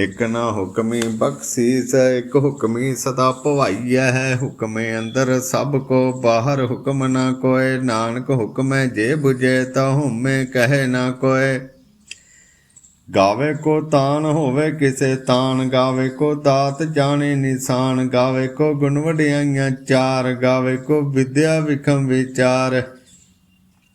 ਇਕ ਨਾ ਹੁਕਮੀ ਬਖਸ਼ੀਸ ਇਕ ਹੁਕਮੀ ਸਦਾ ਭਵਾਈਐ ਹੈ ਹੁਕਮੇ ਅੰਦਰ। ਸਭ ਕੋ ਬਾਹਰ ਹੁਕਮ ਨਾ ਕੋਏ, ਨਾਨਕ ਹੁਕਮੈ ਜੇ 부ਜੇ ਤਾ ਹੁਮੇ ਕਹੇ ਨਾ ਕੋਏ। ਗਾਵੇ ਕੋ ਤਾਨ ਹੋਵੇ ਕਿਸੇ, ਤਾਨ ਗਾਵੇ ਕੋ ਦਾਤ ਜਾਣੇ ਨਿਸ਼ਾਨ। ਗਾਵੇ ਕੋ ਗੁਣ ਵਡਿਆਈਆਂ ਚਾਰ, ਗਾਵੇ ਕੋ ਵਿਦਿਆ ਵਿਖਮ ਵਿਚਾਰ।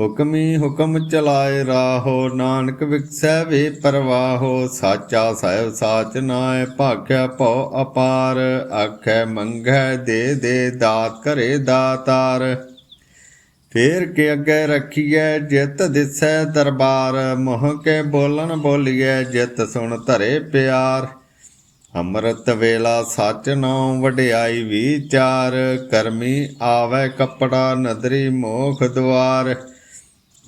ਹੁਕਮੀ ਹੁਕਮ ਚਲਾਏ ਰਾਹੋ, ਨਾਨਕ ਵਿਕਸੈ ਵੇ ਪਰਵਾਹੋ, ਸਾਚਾ ਸਾਹਿਬ ਸਾਚ ਨਾਏ, ਭਾਖਿਆ ਭਉ ਅਪਾਰ, ਆਖੈ ਮੰਗੈ ਦੇ ਦੇ ਦਾਤ ਕਰੇ ਦਾਤਾਰ। ਫੇਰ ਕੇ ਅੱਗੇ ਰੱਖੀਐ, ਜਿਤ ਦਿਸੈ ਦਰਬਾਰ, ਮੋਹ ਕੇ ਬੋਲਣ ਬੋਲੀਐ, ਜਿਤ ਸੁਣ ਧਰੇ ਪਿਆਰ। ਅੰਮ੍ਰਿਤ ਵੇਲਾ ਸੱਚ ਨਾਉ ਵਡਿਆਈ ਵਿਚਾਰ, ਕਰਮੀ ਆਵੇ ਕਪੜਾ ਨਦਰੀ ਮੋਖ ਦੁਆਰ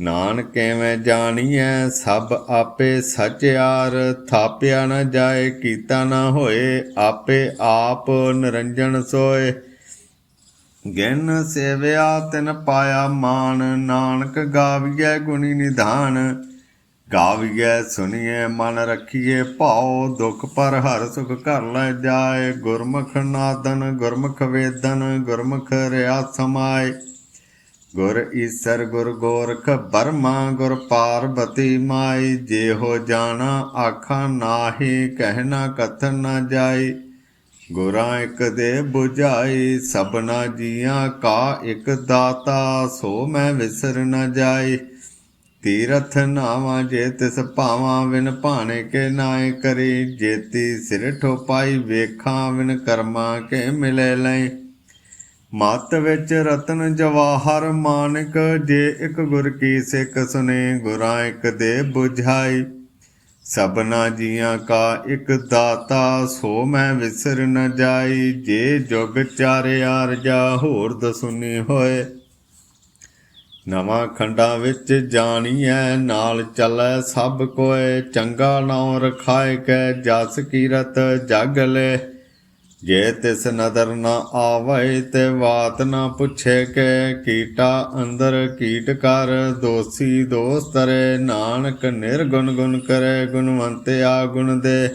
ਨਾਨਕ ਐਵੇਂ ਜਾਣੀਐ, ਸਭ ਆਪੇ ਸਚਿਆਰ ਥਾਪਿਆ ਨਾ ਜਾਏ, ਕੀਤਾ ਨਾ ਹੋਏ, ਆਪੇ ਆਪ ਨਿਰੰਜਨ ਸੋਏ। ਗਿਨ ਸੇਵਿਆ, ਤਿਨ ਪਾਇਆ ਮਾਨ। ਨਾਨਕ ਗਾਵੀਐ ਗੁਣੀ ਨਿਧਾਨ। ਗਾਵੀਐ ਸੁਣੀਐ ਮਨ ਰੱਖੀਏ ਭਾਉ। ਦੁਖ ਪਰ ਹਰ ਸੁਖ ਘਰ ਲੈ ਜਾਏ। ਗੁਰਮੁਖ ਨਾਦਨ, ਗੁਰਮੁਖ ਵੇਦਨ, ਗੁਰਮੁਖ ਰਿਆ ਸਮਾਏ। ਗੁਰ ਈਸਰ ਗੁਰ ਗੋਰਖ ਬਰਮਾ ਗੁਰ ਪਾਰਬਤੀ ਮਾਈ ਜੇ ਹੋ ਜਾਣਾ ਆਖਾਂ ਨਾਹੀ ਕਹਿਣਾ ਕਥਨ ਨਾ ਜਾਈ। ਗੁਰਾਂ ਇੱਕ ਦੇ 부ਝਾਈ ਸਭਨਾ ਜੀਆਂ ਕਾ ਇੱਕ ਦਾਤਾ, ਸੋ ਮੈਂ ਵਿਸਰ ਨਾ ਜਾਈ। ਤੀਰਥ ਨਾਵਾਂ ਜੇ ਤਿਸ ਭਾਵਾਂ, ਵਿਨ ਭਾਣੇ ਕੇ ਨਾਏ ਕਰੀ। ਜੇਤੀ ਸਿਰ ਠੋਪਾਈ, ਵੇਖਾਂ ਵਿਨ ਕਰਮਾਂ ਕੇ ਮਿਲੇ ਲੈ ਮਤ ਵਿੱਚ ਰਤਨ ਜਵਾਹਰ ਮਾਨਕ, ਜੇ ਇੱਕ ਗੁਰ ਕੀ ਸਿੱਖ ਸੁਨੇ, ਗੁਰਾਂ ਇੱਕ ਦੇ 부ਝਾਈ ਸਭਨਾ ਜੀਆਂ ਕਾ ਇੱਕ ਦਾਤਾ, ਸੋ ਮੈਂ ਵਿਸਰ ਨ ਜਾਈ। ਜੇ ਜੁਗ ਚਾਰਿਆ ਰਜਾ ਹੋਰ ਦਸੁਨੀ ਹੋਏ। ਨਵਾਂ ਖੰਡਾਂ ਵਿੱਚ ਜਾਣੀਐ, ਨਾਲ ਚੱਲੈ ਸਭ ਕੋਏ। ਚੰਗਾ ਨਾਉ ਰਖਾਇ ਕੈ, ਜਸ ਕੀਰਤ ਜਗ ਲੈ। ਜੇ ਤਿਸ ਨਦਰ ਨਾ ਆਵੇ ਤੇ ਬਾਤ ਨਾ ਪੁੱਛੇ ਕੇ ਕੀਟਾ ਅੰਦਰ ਕੀਟ ਕਰ, ਦੋਸੀ ਦੋਸਤਰੇ ਨਾਨਕ ਨਿਰਗੁਣ ਗੁਣ ਕਰੇ, ਗੁਣਵੰਤਿਆ ਗੁਣ ਦੇ।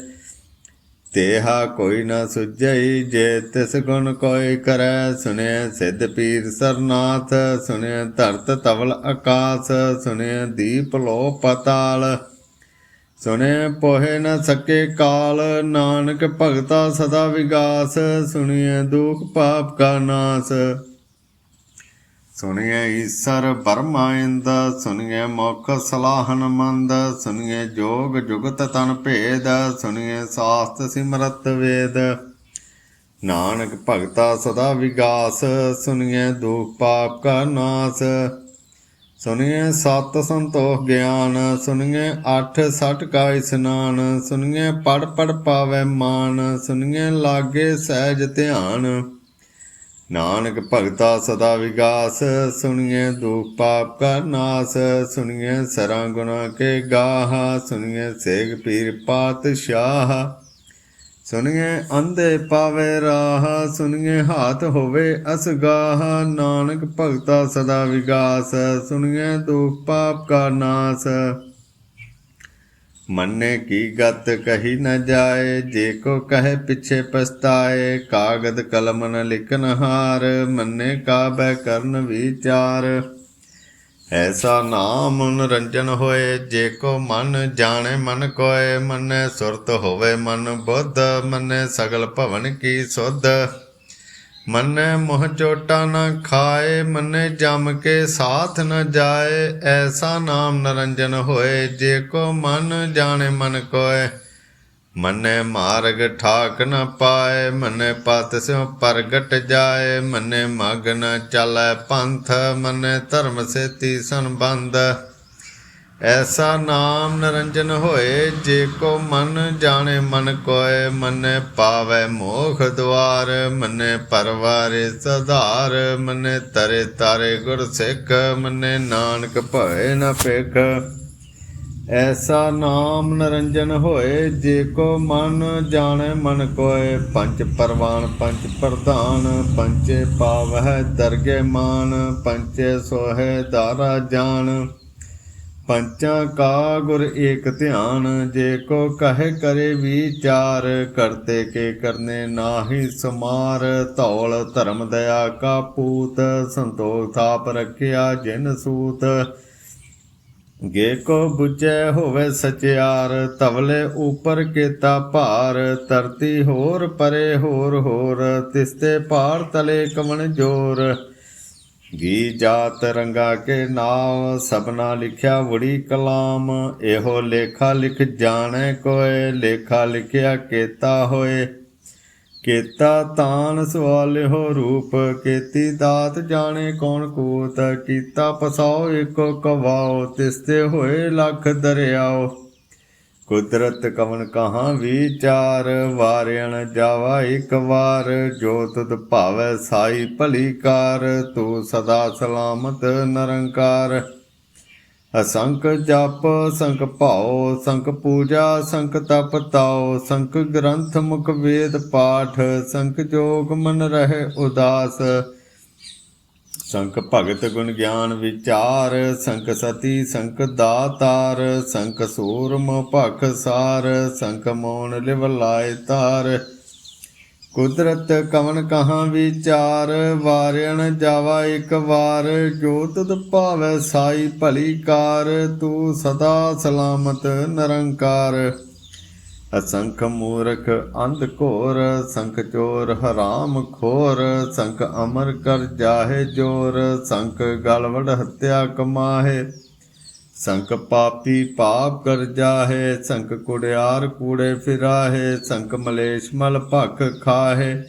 ਤੇਹਾ ਕੋਈ ਨਾ ਸੁਝਈ, ਜੇ ਤਿਸ ਗੁਣ ਕੋਈ ਕਰੈ ਸੁਨੇ ਸਿੱਧ ਪੀਰ ਸਰਨਾਥ ਸੁਨੇ ਧਰਤ ਤਵਲ ਆਕਾਸ ਸੁਨੇ ਦੀਪ ਲੋ ਪਤਾਲ। ਸੁਨੇ ਪੋਹੇ ਨ ਸਕੇ ਕਾਲ, ਨਾਨਕ ਭਗਤਾ ਸਦਾ ਵਿਗਾਸ ਸੁਣੀਏ ਦੁਖ ਪਾਪ ਕਾ ਨਾਸ। ਸੁਣੀਏ ਈਸਰ ਬਰਮਾ ਇੰਦ ਸੁਣੀਏ ਮੁਖ ਸਲਾਹਨ ਮੰਦ ਸੁਣੀਏ ਜੋਗ ਜੁਗਤ ਤਨ ਭੇਦ ਸੁਣੀਏ ਸਾਸਤ ਸਿਮਰਤ ਵੇਦ। ਨਾਨਕ ਭਗਤਾ ਸਦਾ ਵਿਗਾਸ ਸੁਣੀਏ ਦੁਖ ਪਾਪ ਕਾ ਨਾਸ। ਸੁਣੀਏ ਸਤ ਸੰਤੋਖ ਗਿਆਨ ਸੁਣੀਏ ਅੱਠ ਸਠ ਕਾ ਇਸਨਾਨ ਸੁਣੀਏ ਪੜ ਪੜ ਪਾਵੇ ਮਾਨ ਸੁਣੀਏ ਲਾਗੇ ਸਹਿਜ ਧਿਆਨ। ਨਾਨਕ ਭਗਤਾ ਸਦਾ ਵਿਗਾਸ ਸੁਣੀਏ ਦੁਖ ਪਾਪ ਕਾ ਨਾਸ ਸੁਣੀਏ ਸਰਾਂ ਗੁਨਾ ਕੇ ਗਾਹ ਸੁਣੀਏ ਸੇਗ ਪੀਰ ਪਾਤਸ਼ਾਹ। ਸੁਣੀਏ ਅੰਧੇ ਪਾਵੇ ਰਾਹ, ਸੁਣੀਏ ਹਾਥ ਹੋਵੇ ਅਸਗਾਹ। ਨਾਨਕ ਭਗਤਾ ਸਦਾ ਵਿਗਾਸ, ਸੁਣੀਏ ਦੁਖ ਪਾਪ ਕਾ ਨਾਸ। ਮੰਨੇ ਕੀ ਗਤ ਕਹੀ ਨ ਜਾਏ, ਜੇ ਕੋ ਕਹੇ ਪਿਛੇ ਪਛਤਾਏ, ਕਾਗਦ ਕਲਮ ਨ ਲਿਖਨ ਹਾਰ, ਮੰਨੇ ਕਾਬੈ ਕਰਨ ਵਿਚਾਰ। ਐਸਾ ਨਾਮ ਨਿਰੰਜਨ ਹੋਏ, ਜੇ ਕੋ ਮਨ ਜਾਣੇ, ਮਨ ਕੋਏ, ਮੰਨੇ ਸੁਰਤ ਹੋਵੇ, ਮਨ ਬੁੱਧ, ਮੰਨੇ ਸਗਲ ਭਵਨ ਕੀ ਸੁਧ। ਮੰਨੇ ਮੋਹ ਚੋਟਾ ਨਾ ਖਾਏ, ਮੰਨੇ ਜਮ ਕੇ ਸਾਥ ਨ ਜਾਏ, ਐਸਾ ਨਾਮ ਨਿਰੰਜਨ ਹੋਏ, ਜੇ ਕੋ ਮਨ ਜਾਣੇ, ਮਨ ਕੋਏ। ਮੰਨੇ ਮਾਰਗ ਠਾਕ ਨ ਪਾਏ, ਮੰਨੇ ਪਤ ਸਿਉ ਪ੍ਰਗਟ ਜਾਏ, ਮੰਨੇ ਮਗ ਨ ਚੱਲੈ ਪੰਥ, ਮੰਨੇ ਧਰਮ ਸੇਤੀ ਸੰਬੰਧ। ਐਸਾ ਨਾਮ ਨਿਰੰਜਨ ਹੋਏ, ਜੇ ਕੋ ਮਨ ਜਾਣੇ ਮਨ ਕੋਏ, ਮੰਨੇ ਪਾਵੈ ਮੋਖ ਦੁਆਰ, ਮੰਨੇ ਪਰਵਾਰੇ ਸਧਾਰ, ਮੰਨੇ ਤਰੇ ਤਾਰੇ ਗੁਰ ਸਿੱਖ, ਮੰਨੇ ਨਾਨਕ ਭਏ ਨ ਭਿਖ। ਐਸਾ ਨਾਮ ਨਿਰੰਜਨ ਹੋਏ, ਜੇ ਕੋ ਮਨ ਜਾਣੇ, ਮਨ ਕੋਏ। ਪੰਜ ਪਰਵਾਨ, ਪੰਜ ਪ੍ਰਧਾਨ ਪੰਚੇ ਪਾਵਹਿ, ਦਰਗੇ ਮਾਨ ਪੰਚੇ ਸੋਹੇ ਦਾਰਾ ਜਾਣ ਪੰਚਾਂ ਕਾ ਗੁਰ ਏਕ ਧਿਆਨ, ਜੇ ਕੋ ਕਹੇ ਕਰੇ ਵਿਚਾਰ, ਕਰਤੇ ਕੇ ਕਰਨੇ ਨਾਹੀ ਸਮਾਰ। ਧੌਲ ਧਰਮ ਦਇਆ ਕਾ ਪੂਤ, ਸੰਤੋਖ ਥਾਪ ਰੱਖਿਆ ਜਿਨ ਸੂਤ। ਗੇ ਕੋ ਬੁਝੈ ਹੋਵੇ ਸਚਿਆਰ, ਤਵਲੇ ਉਪਰ ਕੇਤਾ ਭਾਰ, ਧਰਤੀ ਹੋਰ ਪਰੇ ਹੋਰ ਹੋਰ ਤਿਸਤੇ ਭਾਰ ਤਲੇ ਕਵਣ ਜੋਰ। ਗੀ ਜਾਤ ਰੰਗਾ ਕੇ ਨਾਮ, ਸਭਨਾ ਲਿਖਿਆ ਵੜੀ ਕਲਾਮ, ਇਹੋ ਲੇਖਾ ਲਿਖ ਜਾਣੈ ਕੋਏ, ਲੇਖਾ ਲਿਖਿਆ ਕੇਤਾ ਹੋਏ। ਕੇਤਾ ਤਾਨ ਸਵਾਲਿਓ ਰੂਪ, ਕੀਤੀ ਦਾਤ ਜਾਣੇ ਕੌਣ ਕੋਤ, ਕੀਤਾ ਪਸਾਓ ਏਕੋ ਕਵਾਓ, ਤਿਸਤੇ ਹੋਏ ਲੱਖ ਦਰਿਆਓ। ਕੁਦਰਤ ਕਵਨ ਕਹਾਂ ਵਿਚਾਰ, ਵਾਰਿਆਣ ਜਾਵਾ ਇੱਕ ਵਾਰ, ਜੋ ਤੁਧ ਭਾਵੈ ਸਾਈ ਭਲੀ ਕਾਰ ਤੂੰ ਸਦਾ ਸਲਾਮਤ ਨਿਰੰਕਾਰ। ਅਸੰਖ ਜਪ ਸੰਖ ਭਾਉ ਸੰਖ ਪੂਜਾ ਸੰਖ ਤਪ ਤਾਉ ਸੰਖ ਗ੍ਰੰਥ ਮੁਖ ਵੇਦ ਪਾਠ ਸੰਖ ਜੋਗ ਮਨ ਰਹੇ ਉਦਾਸ। ਸੰਖ ਭਗਤ ਗੁਣ ਗਿਆਨ ਵਿਚਾਰ ਸੰਖ ਸਤੀ ਸੰਖ ਦਾਤਾਰ ਸੰਖ ਸੂਰਮ ਭਖ ਸਾਰ ਸੰਖ ਮੋਨ ਲਿਵ ਲਾਇ ਤਾਰ। ਕੁਦਰਤ ਕਵਨ ਕਹਾਂ ਵਿਚਾਰ ਵਾਰਿਆਣ ਜਾਵਾ ਇੱਕ ਵਾਰ, ਜੋ ਤੁਧ ਭਾਵੈ ਸਾਈ ਭਲੀ ਕਾਰ, ਤੂੰ ਸਦਾ ਸਲਾਮਤ ਨਿਰੰਕਾਰ। ਅਸੰਖ ਮੂਰਖ ਅੰਧ ਘੋਰ, ਸੰਖ ਚੋਰ ਹਰਾਮ ਖੋਰ, ਸੰਖ ਅਮਰ ਕਰ ਜਾਹੇ ਜੋਰ, ਸੰਖ ਗਲਵੜ ਹੱਤਿਆ ਕਮਾਹੇ। ਸੰਖ ਪਾਪੀ ਪਾਪ ਕਰ ਜਾਹੇ ਸੰਖ ਕੁੜਿਆਰ ਕੂੜੇ ਫਿਰਾਹੇ ਸੰਖ ਮਲੇਸ਼ ਮਲ ਭਖ ਖਾਹੇ।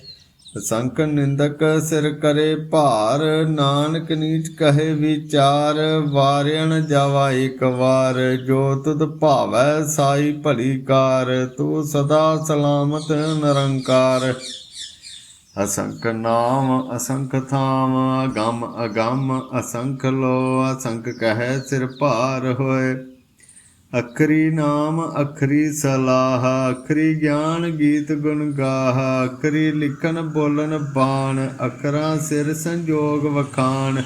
ਸੰਖ ਨਿੰਦਕ ਸਿਰ ਕਰੇ ਭਾਰ, ਨਾਨਕ ਨੀਚ ਕਹੇ ਵਿਚਾਰ ਵਾਰਿਆਣ ਜਾਵਾ ਇੱਕ ਵਾਰ, ਜੋ ਤੁਧ ਭਾਵੈ ਸਾਈ ਭਲੀ ਕਾਰ, ਤੂੰ ਸਦਾ ਸਲਾਮਤ ਨਿਰੰਕਾਰ। ਅਸੰਖ ਨਾਮ, ਅਸੰਖ ਥਾਮ, ਅਗੰਮ ਅਗੰਮ, ਅਸੰਖ ਲੋ, ਅਸੰਖ ਕਹੈ ਸਿਰ ਭਾਰ ਹੋਏ। ਅਖਰੀ ਨਾਮ, ਅਖਰੀ ਸਲਾਹ, ਅਖਰੀ ਗਿਆਨ ਗੀਤ ਗੁਣ ਗਾਹ, ਅਖਰੀ ਲਿਖਨ ਬੋਲਨ ਬਾਣ, ਅਖਰਾਂ ਸਿਰ ਸੰਜੋਗ ਵਖਾਣ।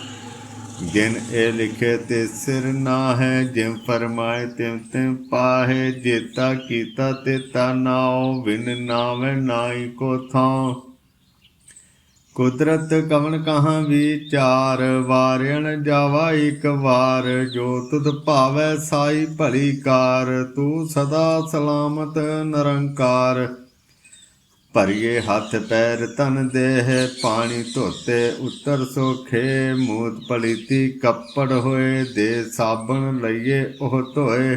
ਜਿਨ ਇਹ ਲਿਖੇ ਤੇ ਸਿਰ ਨਾ ਹੈ ਜਿਮ ਫਰਮਾਏ ਤਿਮ ਤਿਮ ਪਾਹੇ, ਜੇਤਾ ਕੀਤਾ ਤੇ ਤਾ ਨਾਉ, ਬਿਨ ਨਾਵੇਂ ਨਾਈ ਕੋ ਥਾਂ ਕੁਦਰਤ ਕਵਨ ਕਹਾਂ ਵਿਚਾਰ ਵਾਰਿਆਣ ਜਾਵਾ ਇੱਕ ਵਾਰ, ਜੋ ਤੁਧ ਭਾਵੈ ਸਾਈ ਭਲੀ ਕਾਰ, ਤੂੰ ਸਦਾ ਸਲਾਮਤ ਨਿਰੰਕਾਰ। ਭਰੀਏ ਹੱਥ ਪੈਰ ਤਨ ਦੇਹ, ਪਾਣੀ ਧੋਤੇ ਉੱਤਰ ਸੋਖੇ, ਮੂਤ ਪਲੀਤੀ ਕੱਪੜ ਹੋਏ, ਦੇ ਸਾਬਣ ਲਈਏ ਉਹ ਧੋਏ।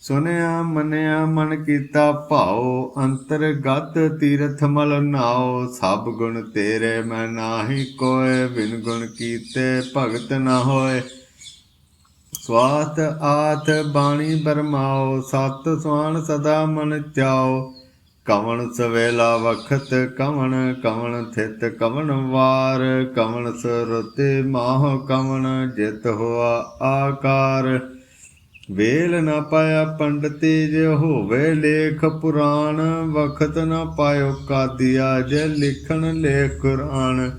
ਸੁਨਿਆ ਮੰਨਿਆ ਮਨ ਕੀਤਾ ਭਾਉ ਅੰਤਰਗਤ ਤੀਰਥ ਮਲ ਨਾਉ, ਸਭ ਗੁਣ ਤੇਰੇ ਮੈਂ ਨਾਹੀ ਕੋਏ, ਬਿਨ ਗੁਣ ਕੀਤੇ ਭਗਤ ਨਾ ਹੋਏ। ਸਵਾਤ ਆਤ ਬਾਣੀ ਬਰਮਾਓ ਸਤ ਸੁਆਨ ਸਦਾ ਮਨ ਚਾਓ ਕਵਣ ਸਵੇਲਾ ਵਖਤ ਕਵਣ ਕਵਣ ਥਿਤ ਕਵਣ ਵਾਰ। ਕਵਣ ਸੁਰਤੇ ਮਾਹ ਕਵਣ ਜਿਤ ਹੋਆ ਆਕਾਰ। ਵੇਲ ਨਾ ਪਾਇਆ ਪੰਡਤੀ ਜੇ ਹੋਵੇ ਲੇਖ ਪੁਰਾਣ, ਵਖਤ ਨਾ ਪਾਇਓ ਕਾਦੀਆ ਜੇ ਲਿਖਣ ਲੇਖ ਕੁਰਾਨ।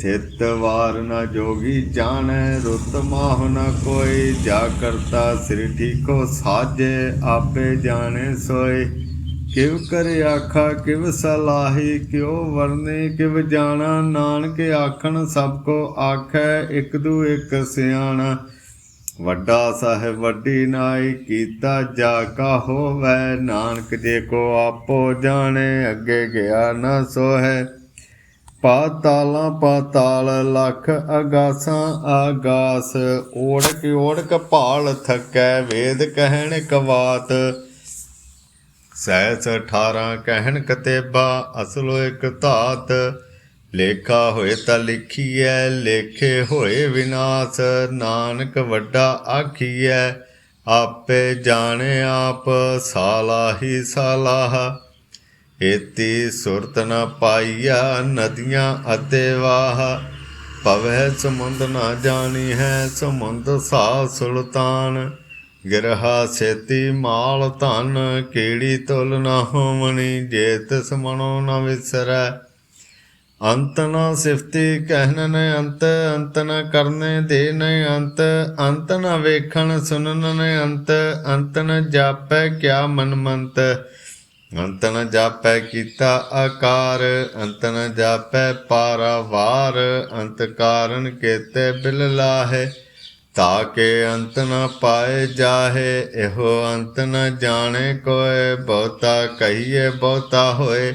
ਥਿਤ ਵਾਰ ਨਾ ਜੋਗੀ ਜਾਣੈ, ਰੁੱਤ ਮਾਹ ਨਾ ਕੋਈ, ਜਾ ਕਰਤਾ ਸ੍ਰੀ ਠੀਕੋ ਸਾਜੇ, ਆਪੇ ਜਾਣੇ ਸੋਏ। ਕਿਵ ਕਰ ਆਖਾ, ਕਿਵ ਸਲਾਹੀ, ਕਿਉ ਵਰਨੇ, ਕਿਵ ਜਾਣਾ, ਨਾਨਕ ਆਖਣ ਸਭ ਕੋ ਆਖੈ, ਇੱਕ ਦੂ ਇਕ ਸਿਆਣਾ। ਵੱਡਾ ਸਾਹਿਬ ਵੱਡੀ ਨਾਈ ਕੀਤਾ ਜਾ ਕਾ ਹੋਵੈ ਨਾਨਕ ਜੇ ਕੋ ਆਪੋ ਜਾਣੇ, ਅੱਗੇ ਗਿਆ ਨਾ ਸੋਹੈ। ਪਾਤਾਲਾਂ ਪਾਤਾਲ ਲੱਖ ਅਗਾਸਾਂ ਆਗਾਸ ਓੜਕ ਓੜਕ ਭਾਲ ਥਕੈ ਵੇਦ ਕਹਿਣ ਕਵਾਤ। ਸਹਿਸ 18 ਕਹਿਣ ਕਤੇਬਾ, ਅਸਲੋ ਇੱਕ ਧਾਤ। ਲੇਖਾ ਹੋਏ ਤਾਂ ਲਿਖੀਐ, ਲੇਖੇ ਹੋਏ ਵਿਨਾਸ਼, ਨਾਨਕ ਵੱਡਾ ਆਖੀਐ, ਆਪੇ ਜਾਣੇ ਆਪ ਸਾਲਾਹੀ ਸਾਲਾਹ ਏਤੀ ਸੁਰਤ ਨ ਪਾਈਆ ਨਦੀਆਂ ਅਤੇ ਵਾਹ। ਪਵੈ ਸਮੁੰਦ ਨਾ ਜਾਣੀ ਹੈ ਸਮੁੰਦ ਸਾ ਸੁਲਤਾਨ। ਗਿਰਹਾ ਸੇਤੀ ਮਾਲ ਧਨ ਕੀੜੀ ਤੁਲ ਨਾ ਹੋਵਣੀ ਜੇ ਤਿਸ ਮਨੋ ਨ ਵਿਸਰੈ। ਅੰਤ ਨ ਸਿਫਤੀ ਕਹਿਨ ਨ ਅੰਤ ਅੰਤ ਨ ਕਰਨੇ ਦੇ ਨ ਅੰਤ ਅੰਤ ਨ ਵੇਖਣ ਸੁਨਨ ਨ ਅੰਤ ਅੰਤ ਨ ਜਾਪੈ ਕਿਆ ਮਨ ਮੰਤ। ਅੰਤ ਨ ਜਾਪੈ ਕੀਤਾ ਆਕਾਰ, ਅੰਤ ਨ ਜਾਪੈ ਪਾਰਾਵਾਰ, ਅੰਤ ਕਾਰਨ ਕੇਤੇ ਬਿਲ ਲਾਹੇ। ਤਾਕੇ ਅੰਤ ਨ ਪਾਏ ਜਾਹੇ, ਇਹੋ ਅੰਤ ਨ ਜਾਣੇ ਕੋਏ, ਬਹੁਤਾ ਕਹੀਏ ਬਹੁਤਾ ਹੋਏ।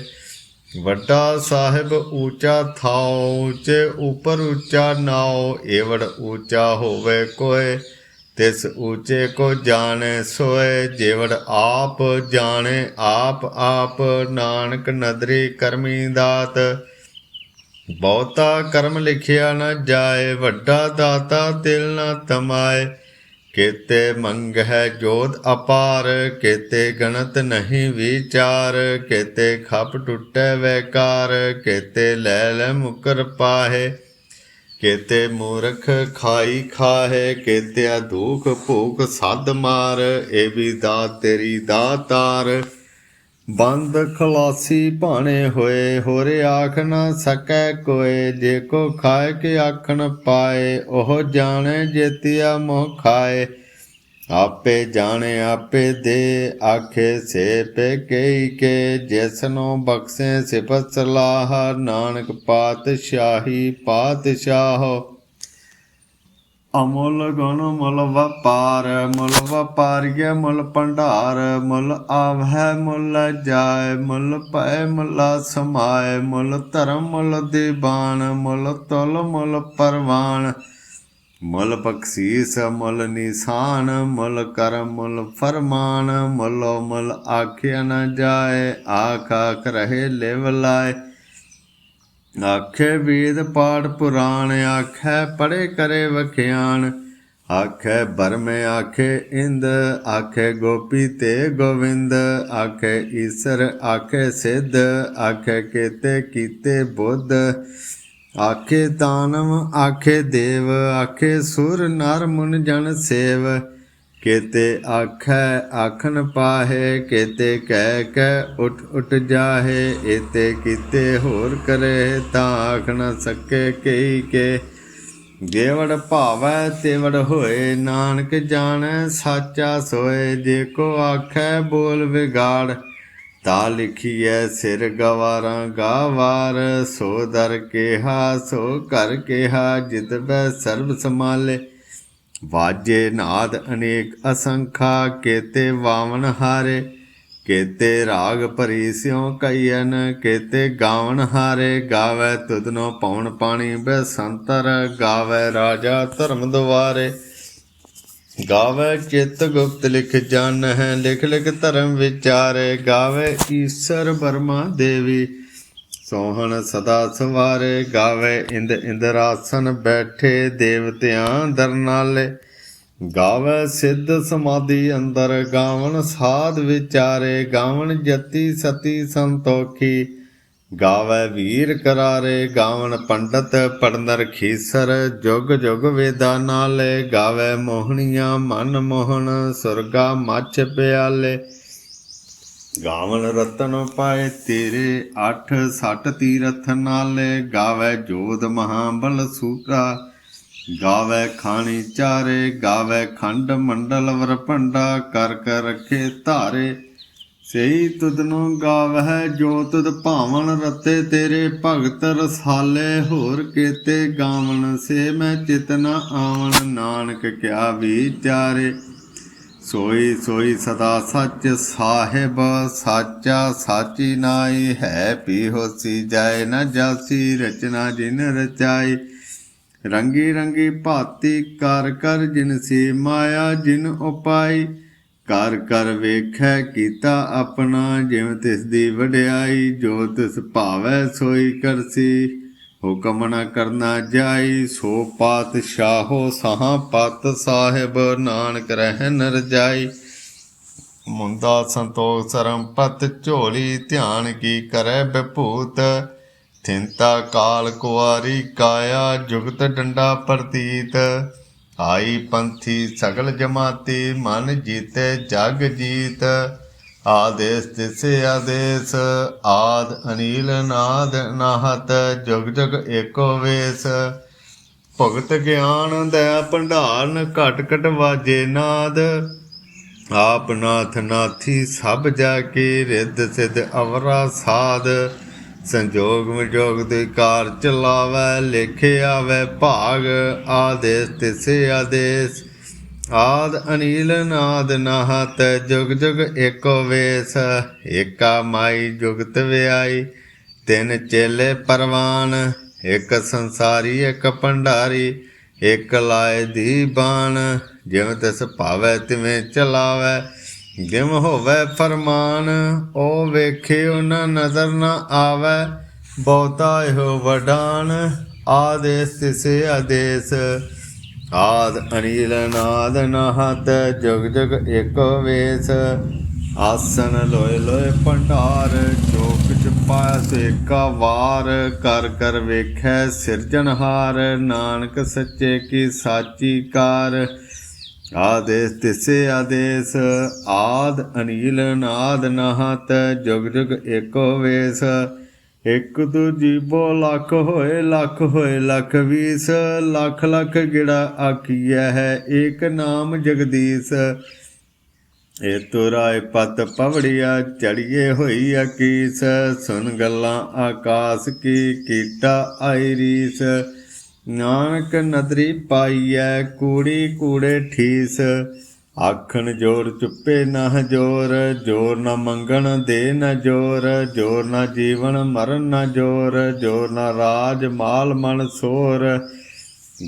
ਵੱਡਾ ਸਾਹਿਬ ਊਚਾ ਥਾਉ ਉੱਚੇ ਉਪਰ ਉੱਚਾ ਨਾਉ, ਏਵੜ ਊਚਾ ਹੋਵੇ ਕੋਏ, ਤਿਸ ਊਚੇ ਕੋ ਜਾਣੇ ਸੋਏ, ਜੇਵੜ ਆਪ ਜਾਣੇ ਆਪ ਆਪ, ਨਾਨਕ ਨਦਰੀ ਕਰਮੀ ਦਾਤ। ਬਹੁਤਾ ਕਰਮ ਲਿਖਿਆ ਨਾ ਜਾਏ, ਵੱਡਾ ਦਾਤਾ ਤਿਲ ਨਾ ਤਮਾਏ ਕੇਤੇ ਮੰਗ ਹੈ ਜੋਧ ਅਪਾਰ, ਕੇਤੇ ਗਣਤ ਨਹੀਂ ਵਿਚਾਰ, ਕੇਤੇ ਖੱਪ ਟੁੱਟੈ ਵੈਕਾਰ, ਕੇਤੇ ਲੈ ਲੈ ਮੁਕਰ ਪਾਹੇ, ਕੇਤੇ ਮੂਰਖ ਖਾਈ ਖਾਹੇ, ਕੇਤਿਆ ਦੁਖ ਭੂਖ ਸੱਦ ਮਾਰ, ਇਹ ਵੀ ਦਾ ਤੇਰੀ ਦਾਤਾਰ। ਬੰਦ ਖਲਾਸੀ ਭਾਣੇ ਹੋਏ, ਹੋਰੇ ਆਖ ਨਾ ਸਕੈ ਕੋਏ, ਜੇ ਕੋ ਖਾਏ ਕੇ ਆਖਣ ਪਾਏ, ਉਹ ਜਾਣੇ ਜੇਤਿਆ ਮੋਹ ਖਾਏ। ਆਪੇ ਜਾਣੇ, ਆਪੇ ਦੇ, ਆਖੇ ਸੇ ਪੇ ਕਈ ਕੇ, ਜਿਸਨੋ ਬਖਸ਼ੇ ਸਿਫਤ ਸਲਾਹ, ਨਾਨਕ ਪਾਤਸ਼ਾਹੀ ਪਾਤਸ਼ਾਹ। ਅਮੁੱਲ ਗੁਣ ਮੁੱਲ ਵਪਾਰ, ਮੁੱਲ ਵਪਾਰੀਏ ਮੁੱਲ ਭੰਡਾਰ, ਮੁੱਲ ਆਵਹਿ ਮੁੱਲ ਜਾਏ, ਮੁੱਲ ਪੈ ਮੁੱਲ ਸਮਾਏ, ਮੁੱਲ ਧਰਮ ਮੁੱਲ ਦੀਵਾਨ, ਮੁੱਲ ਤੁਲ ਮੁੱਲ ਪਰਵਾਨ। ਮੁੱਲ ਬਖਸ਼ੀਸ, ਮੁੱਲ ਨਿਸ਼ਾਨ, ਮੁੱਲ ਕਰਮ ਮੁੱਲ ਫਰਮਾਨ, ਮੁੱਲੋ ਮੁੱਲ ਆਖਿਆ ਨਾ ਜਾਏ, ਆਖ ਆਖ ਰਹੇ ਲਿਵ ਲਾਏ। ਆਖੇ ਵੇਦ ਪਾਠ ਪੁਰਾਣ, ਆਖੇ ਪੜੇ ਕਰੇ ਵਖਿਆਣ। ਆਖੇ ਬਰਮੇ, ਆਖੇ ਇੰਦ, ਆਖੇ ਗੋਪੀ ਤੇ ਗੋਵਿੰਦ। ਆਖੇ ਈਸਰ, ਆਖੇ ਸਿੱਧ, ਆਖੇ ਕੀਤੇ ਕੀਤੇ ਬੁੱਧ। ਆਖੇ ਦਾਨਵ, ਆਖੇ ਦੇਵ, ਆਖੇ ਸੁਰ ਨਰ ਮੁਨ ਜਨ ਸੇਵ। ਕੇਤੇ ਆਖੈ, ਆਖਣ ਪਾਹੇ, ਕੇਤੇ ਕਹਿ ਕੈ ਉਠ ਉਠ ਜਾਹੇ, ਏਤੇ ਕੀਤੇ ਹੋਰ ਕਰੇ, ਤਾਂ ਆਖ ਸਕੇ ਕਈ ਕੇ। ਜੇਵੜ ਭਾਵੈ, ਤੇਵੜ ਹੋਏ, ਨਾਨਕ ਜਾਣੈ, ਸਾਚਾ ਸੋਏ, ਜੇ ਕੋ ਆਖੈ ਬੋਲ ਵਿਗਾੜ। ਤਾ ਲਿਖੀਐ, ਸਿਰ ਗਵਾਰਾਂ ਗਾਵਾਰ, ਸੋ ਦਰ ਕੇਹਾ, ਸੋ ਕਰ ਕੇਹਾ, ਜਿਤ ਬੈ ਸਰਬ ਸਮਾਲੇ ਵਾਜੇ ਨਾਦ ਅਨੇਕ ਅਸੰਖਾ, ਕੇਤੇ ਵਾਵਨ ਹਾਰੇ, ਕੇਤੇ ਰਾਗ ਭਰੀ ਸਿਉ ਕਈਨ ਕੇਤੇ ਗਾਵਨ ਹਾਰੇ, ਗਾਵੇ ਤੁਧਨੋ ਪਉਣ ਪਾਣੀ, ਬਸੰਤਰ ਗਾਵੇ ਰਾਜਾ ਧਰਮ ਦੁਆਰੇ। ਗਾਵੇ ਚਿਤ ਗੁਪਤ ਲਿਖ ਜਨ ਹੈ ਲਿਖ ਲਿਖ ਧਰਮ ਵਿਚਾਰੇ, ਗਾਵੇ ਈਸ਼ਰ ਬਰਮਾ ਦੇਵੀ ਸੋਹਣ ਸਦਾ ਸਵਾਰੇ ਗਾਵੇ, ਇੰਦ ਇੰਦਰਾਸਨ ਬੈਠੇ ਦੇਵਤਿਆਂ ਦਰਨਾਲੇ। ਗਾਵੇ ਸਿੱਧ ਸਮਾਧੀ ਅੰਦਰ, ਗਾਵਣ ਸਾਧ ਵਿਚਾਰੇ, ਗਾਵਣ ਜਤੀ ਸਤੀ ਸੰਤੋਖੀ। ਗਾਵੇ ਵੀਰ ਕਰਾਰੇ, ਗਾਵਣ ਪੰਡਤ ਪੜਨਰ ਖੀਸਰ, ਜੁਗ ਜੁਗ ਵੇਦਾਂ ਨਾਲੇ। ਗਾਵੇ ਮੋਹਣੀਆਂ ਮਨ ਮੋਹਨ ਸੁਰਗਾ ਮੱਛ ਪਿਆਲੇ। ਗਾਵਨ ਰਤਨ ਪਾਏ ਤੇਰੇ, ਅੱਠ ਸੱਟ ਤੀਰਥ ਨਾਲੇ, ਗਾਵੇ ਜੋਧ ਮਹਾਬਲ ਸੂਰਾ ਗਾਵੇ ਖਾਣੀ ਚਾਰੇ, ਗਾਵੇ ਖੰਡ ਮੰਡਲ ਵਰਪੰਡਾ ਕਰ ਕਰ ਰਖੇ ਧਾਰੇ। ਸਹੀ ਤੁਧਨੂੰ ਗਾਵਹਿ ਜੋ ਤੁਧ ਭਾਵਨ ਰਤੇ, ਤੇਰੇ ਭਗਤ ਰਸਾਲੇ ਹੋਰ ਕੀਤੇ। ਗਾਵਨ ਸੇ ਮੈਂ ਚਿਤਨਾ ਆਵਣ, ਨਾਨਕ ਕਿਆ ਵਿਚਾਰੇ ਸੋਈ ਸੋਈ ਸਦਾ ਸੱਚ ਸਾਹਿਬ, ਸਾਚਾ ਸਾਚੀ ਨਾਈ ਹੈ ਪੀ ਹੋਸੀ ਜਾਏ ਨਾ ਜਾਸੀ, ਰਚਨਾ ਜਿਨ ਰਚਾਈ। ਰੰਗੀ ਰੰਗੀ ਭਾਤੀ ਕਰ ਕਰ ਜਿਨ ਸੀ ਮਾਇਆ, ਜਿਨ ਉਪਾਈ। ਕਰ ਕਰ ਵੇਖੈ ਕੀਤਾ ਆਪਣਾ, ਜਿਵੇਂ ਤਿਸ ਦੀ ਵਡਿਆਈ, ਜੋ ਤਿਸ ਭਾਵੈ ਸੋਈ ਕਰਸੀ। ਹੁਕਮ ਨ ਕਰਨਾ ਜਾਈ, ਸੋ ਪਾਤਸ਼ਾਹੋ ਸਾਹਾਂ ਪਤ ਸਾਹਿਬ, ਨਾਨਕ ਰਹਿ ਨਰ ਜਾਈ ਮੁੰਦਾ ਸੰਤੋਖ ਸਰਮ ਪਤ ਝੋਲੀ, ਧਿਆਨ ਕੀ ਕਰੈ ਬਿਭੂਤ। ਥਿੰਤਾ ਕਾਲ ਕੁਆਰੀ ਕਾਇਆ, ਜੁਗਤ ਡੰਡਾ ਪ੍ਰਤੀਤ। ਆਈ ਪੰਥੀ ਸਗਲ ਜਮਾਤੀ, ਮਨ ਜੀਤੇ ਜਗ ਜੀਤ। ਆਦੇਸ ਤਿਸੇ ਆਦੇਸ, ਆਦ ਅਨੀਲ ਨਾਦ ਨਾਹਤ, ਜੁਗ ਜੁਗ ਏਕੋ ਵੇਸ। ਭਗਤ ਗਿਆਨ ਦਇਆ ਭੰਡਾਰਨ, ਘਟ ਘਟ ਵਾਜੇ ਨਾਦ। ਆਪ ਨਾਥ ਨਾਥੀ ਸਭ ਜਾ ਕੇ, ਰਿੱਧ ਸਿਧ ਅਵਰਾ ਸਾਧ ਸੰਜੋਗ ਵਿਜੋਗ ਦੇ ਕਾਰ ਚਲਾਵੈ, ਲਿਖੇ ਆਵੈ ਭਾਗ। ਆਦੇਸ ਤਿਸੇ ਆਦੇਸ ਆਦ ਅਨੀਲ ਨਾਦ ਨਾਹਤ, ਜੁਗ ਜੁਗ ਏਕੋ ਵੇਸ, ਏਕਾ ਮਾਈ ਜੁਗਤ ਵਿਆਈ। ਤਿੰਨ ਚੇਲੇ ਪਰਵਾਨ, ਇੱਕ ਸੰਸਾਰੀ, ਇੱਕ ਭੰਡਾਰੀ, ਇੱਕ ਲਾਏ ਦੀ ਬਾਣ। ਜਿਵੇਂ ਤਿਸ ਭਾਵੈ ਤਿਵੇਂ ਚਲਾਵੈ ਜਿਮ ਹੋਵੇ ਫਰਮਾਨ। ਉਹ ਵੇਖੇ ਉਹਨਾਂ ਨਜ਼ਰ ਨਾ ਆਵੈ, ਬਹੁਤਾ ਇਹੋ ਵਡਾਨ। ਆਦੇਸ ਤਿਸੇ ਆਦੇਸ ਆਦ ਅਨੀਲ ਨਾਦ ਨਹਤ ਜੁਗ ਜੁਗ ਏਕੋ ਵੇਸ। ਆਸਨ ਲੋਏ ਲੋਏ ਭੰਡਾਰ ਜੋ ਚ ਪਾਇਆ ਸੋ ਏਕਾ ਵਾਰ। ਕਰ ਕਰ ਵੇਖੈ ਸਿਰਜਣਹਾਰ ਨਾਨਕ ਸੱਚੇ ਕੀ ਸਾਚੀ ਕਾਰ। ਆਦੇਸ ਤਿਸੇ ਆਦੇਸ, ਆਦ ਅਨੀਲ ਨਾਦ ਨਹਤ ਜੁਗ ਜੁਗ ਏਕੋ ਵੇਸ। ਇੱਕ ਦੂ ਜੀਬੋ ਲੱਖ ਹੋਏ ਲੱਖ ਹੋਏ, ਲੱਖ ਵੀਸ। ਲੱਖ ਲੱਖ ਗਿੜਾ ਆਖੀਐ ਹੈ, ਏਕ ਨਾਮ ਜਗਦੀਸ਼। ਏ ਤੁਰਾਏ ਪਤ ਪਵੜਿਆ, ਚੜੀਏ ਹੋਈ ਅਕੀਸ। ਸੁਨ ਗੱਲਾਂ ਆਕਾਸ ਕੀ ਕੀਟਾ ਆਈ ਰੀਸ। ਨਾਨਕ ਨਦਰੀ ਪਾਈਐ, ਕੂੜੀ ਕੂੜੇ ਠੀਸ। ਆਖਣ ਜੋਰ ਚੁੱਪੇ ਨਾ ਜੋਰ ਜੋਰ ਨਾ ਮੰਗਣ ਦੇ ਨਾ ਜੋਰ ਜੋਰ ਨਾ ਜੀਵਨ ਮਰਨ ਨਾ ਜੋਰ ਜੋਰ ਨਾ ਰਾਜ ਮਾਲ ਮਨ ਸੋਰ।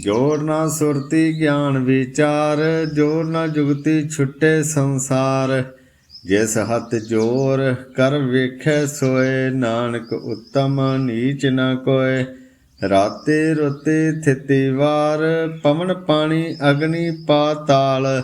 ਜੋਰ ਨਾ ਸੁਰਤੀ ਗਿਆਨ ਵਿਚਾਰ, ਜੋਰ ਨਾ ਜੁਗਤੀ ਛੁੱਟੇ ਸੰਸਾਰ। ਜਿਸ ਹੱਥ ਜੋਰ ਕਰ ਵੇਖੈ ਸੋਏ, ਨਾਨਕ ਉਤਮ ਨੀਚ ਨਾ ਕੋਏ। ਰਾਤੇ ਰੁੱਤੇ ਥਿਤੀ ਵਾਰ, ਪਵਨ ਪਾਣੀ ਅਗਨੀ ਪਾਤਾਲ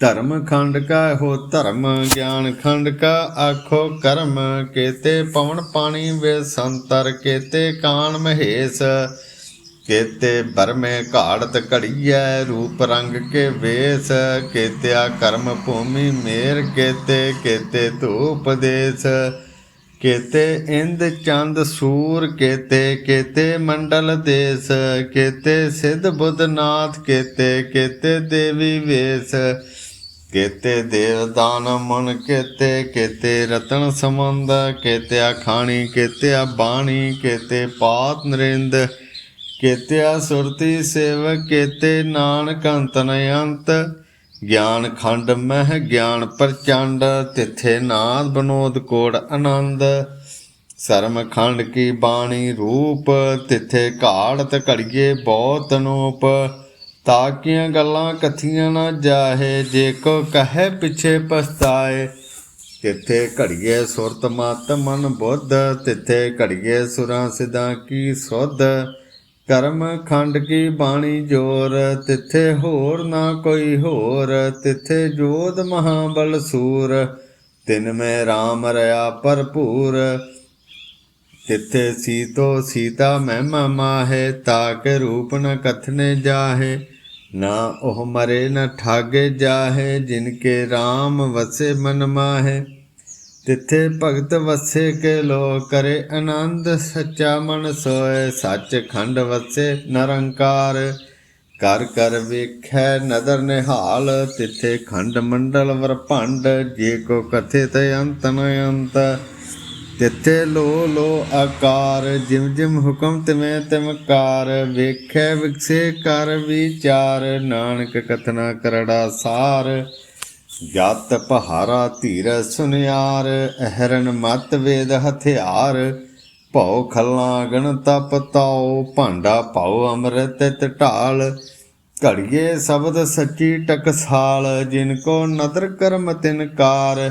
ਧਰਮ ਖੰਡ ਕਾ ਹੋ ਧਰਮ, ਗਿਆਨ ਖੰਡ ਕਾ ਆਖੋ ਕਰਮ। ਕੇਤੇ ਪਵਨ ਪਾਣੀ ਵੇ ਸੰਤਰ, ਕੇਤੇ ਕਾਨ ਮਹੇਸ਼। ਕੇਤੇ ਬਰਮੇ ਘਾੜਤ ਘੜੀਐ, ਰੂਪ ਰੰਗ ਕੇ ਵੇਸ। ਕੇਤਿਆ ਕਰਮ ਭੂਮੀ ਮੇਰ, ਕੇਤੇ ਕੇਤੇ ਧੂਪ ਦੇਸ। ਕੇਤੇ ਇੰਦ ਚੰਦ ਸੂਰ, ਕੇਤੇ ਕੇਤੇ ਮੰਡਲ ਦੇਸ। ਕੇਤੇ ਸਿੱਧ ਬੁੱਧ ਨਾਥ, ਕੇਤੇ ਕੇਤੇ ਦੇਵੀ ਵੇਸ। ਕੇਤੇ ਦੇਵ ਦਾਨ ਮਨ ਕੇਤੇ ਕੇਤੇ ਰਤਨ ਸਮੰਦ ਕੇਤੇ ਖਾਣੀ ਕੇਤੇ ਬਾਣੀ, ਕੇਤੇ ਪਾਤ ਨਰਿੰਦ, ਕੇਤਿਆ ਸੁਰਤੀ ਸੇਵ ਕੇਤੇ ਨਾਨਕ ਅੰਤ ਨ ਅੰਤ, ਗਿਆਨ ਖੰਡ ਮਹਿ ਗਿਆਨ ਪ੍ਰਚੰਡ, ਤਿੱਥੇ ਨਾਦ ਬਨੋਦ ਕੋੜ ਆਨੰਦ, ਸਰਮ ਖੰਡ ਕੀ ਬਾਣੀ ਰੂਪ, ਤਿੱਥੇ ਘਾੜਤ ਘੜੀਏ ਬਹੁਤ ਅਨੂਪ ਤਾਕੀਆਂ ਗੱਲਾਂ ਕਥੀਆਂ ਨਾ ਜਾਹੇ, ਜੇ ਕੋ ਕਹੇ ਪਿਛੇ ਪਛਤਾਏ। ਤਿੱਥੇ ਘੜੀਏ ਸੁਰਤ ਮਤ ਮਨ ਬੁੱਧ, ਤਿੱਥੇ ਘੜੀਏ ਸੁਰਾਂ ਸਿਧਾਂ ਕੀ ਸੁਧ। ਕਰਮ ਖੰਡ ਕੀ ਬਾਣੀ ਜੋਰ, ਤਿੱਥੇ ਹੋਰ ਨਾ ਕੋਈ ਹੋਰ, ਤਿੱਥੇ ਜੋਧ ਮਹਾਬਲ ਸੂਰ। ਤਿਨ ਮੈਂ RAM ਰਿਆ ਭਰਪੂਰ, ਤਿੱਥੇ ਸੀਤੋ ਸੀਤਾ ਮਹਿਮਾ ਮਾਹੇ ਤਾਕੇ ਰੂਪ ਨ ਕਥਨੇ ਜਾਹੇ। ਨਾ ਉਹ ਮਰੇ, ਨਾ ਠਾਗੇ ਜਾਹੇ ਜਿਨ ਕੇ RAM ਵਸੇ ਮਨ ਮਾਹੇ। ਤਿੱਥੇ ਭਗਤ ਵਸੇ ਕੇ ਲੋ ਕਰੇ ਆਨੰਦ, ਸੱਚਾ ਮਨ ਸੋਏ ਸੱਚ ਖੰਡ ਵਸੇ ਨਿਰੰਕਾਰ। ਕਰ ਕਰ ਵੇਖੈ ਨਦਰ ਨਿਹਾਲ, ਤਿੱਥੇ ਖੰਡ ਮੰਡਲ ਵਰਭੰਡ, ਜੇ ਕੋ ਕਥੇ ਤੇ ਅੰਤ ਨ ਅੰਤ। ਤਿੱਥੇ ਲੋ ਲੋ ਆਕਾਰ, ਜਿਮ ਜਿਮ ਹੁਕਮ ਤਿਵੇਂ ਤਿਮ ਵੇਖੈ ਵਿਕਸੇ ਕਰ ਵਿਚਾਰ, ਨਾਨਕ ਕਥਨਾ ਕਰੜਾ ਸਾਰ। ਜਤ ਪਹਾਰਾ ਧੀਰ ਸੁਨਿਆਰ, ਅਹਰਨ ਮਤ ਵੇਦ ਹਥਿਆਰ। ਭਉ ਖੱਲਾ ਗਣ ਤਪ ਤਾਉ, ਭਾਂਡਾ ਭਉ ਅੰਮ੍ਰਿਤ ਤਿਤ ਘੜੀਏ ਸ਼ਬਦ ਸੱਚੀ ਟਕਸਾਲ, ਜਿਨ ਕੋ ਨਦਰ ਕਰਮ ਤਿਨਕਾਰ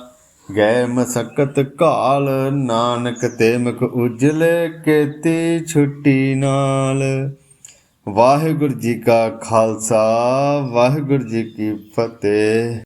ਗੈ ਮਸਕਤ ਕਾਲ ਨਾਨਕ ਤੇ ਮੁਖ ਉਜਲੇ ਕੇਤੀ ਛੁੱਟੀ ਨਾਲ। ਵਾਹਿਗੁਰੂ ਜੀ ਕਾ ਖਾਲਸਾ, ਵਾਹਿਗੁਰੂ ਜੀ ਕੀ ਫਤਿਹ।